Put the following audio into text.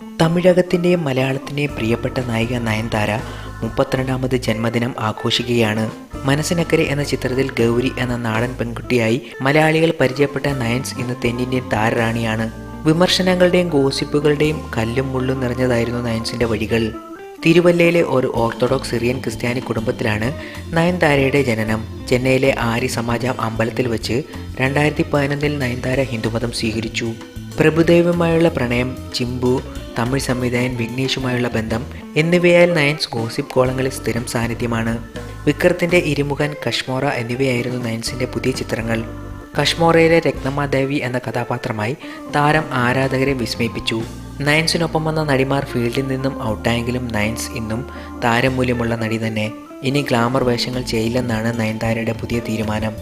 തമിഴകത്തിന്റെയും മലയാളത്തിന്റെയും പ്രിയപ്പെട്ട നായിക നയൻതാര മുപ്പത്തിരണ്ടാമത് ജന്മദിനം ആഘോഷിക്കുകയാണ്. മനസ്സിനക്കരെ എന്ന ചിത്രത്തിൽ ഗൗരി എന്ന നാടൻ പെൺകുട്ടിയായി മലയാളികൾ പരിചയപ്പെട്ട നയൻസ് ഇന്ന് തെന്നിന്ത്യൻ താരറാണിയാണ്. വിമർശനങ്ങളുടെയും ഗോസിപ്പുകളുടെയും കല്ലും മുള്ളും നിറഞ്ഞതായിരുന്നു നയൻസിന്റെ വഴികൾ. തിരുവല്ലയിലെ ഒരു ഓർത്തഡോക്സ് സിറിയൻ ക്രിസ്ത്യാനി കുടുംബത്തിലാണ് നയൻതാരയുടെ ജനനം. ചെന്നൈയിലെ ആര്യ സമാജം അമ്പലത്തിൽ വെച്ച് രണ്ടായിരത്തി പതിനൊന്നിൽ നയൻതാര ഹിന്ദുമതം സ്വീകരിച്ചു. പ്രഭുദേവുമായുള്ള പ്രണയം ചിമ്പു തമിഴ് സംവിധായകൻ വിഘ്നേഷുമായുള്ള ബന്ധം എന്നിവയാൽ നയൻസ് ഗോസിപ്പ് കോളങ്ങളിൽ സ്ഥിരം സാന്നിധ്യമാണ്. വിക്രത്തിന്റെ ഇരുമുഖൻ കഷ്മോറ എന്നിവയായിരുന്നു നയൻസിന്റെ പുതിയ ചിത്രങ്ങൾ. കഷ്മോറയിലെ രത്നമാദേവി എന്ന കഥാപാത്രമായി താരം ആരാധകരെ വിസ്മയിപ്പിച്ചു. നയൻസിനൊപ്പം വന്ന നടിമാർ ഫീൽഡിൽ നിന്നും ഔട്ടായെങ്കിലും നയൻസ് ഇന്നും താരമൂല്യമുള്ള നടി തന്നെ. ഇനി ഗ്ലാമർ വേഷങ്ങൾ ചെയ്യില്ലെന്നാണ് നയൻതാരയുടെ പുതിയ തീരുമാനം.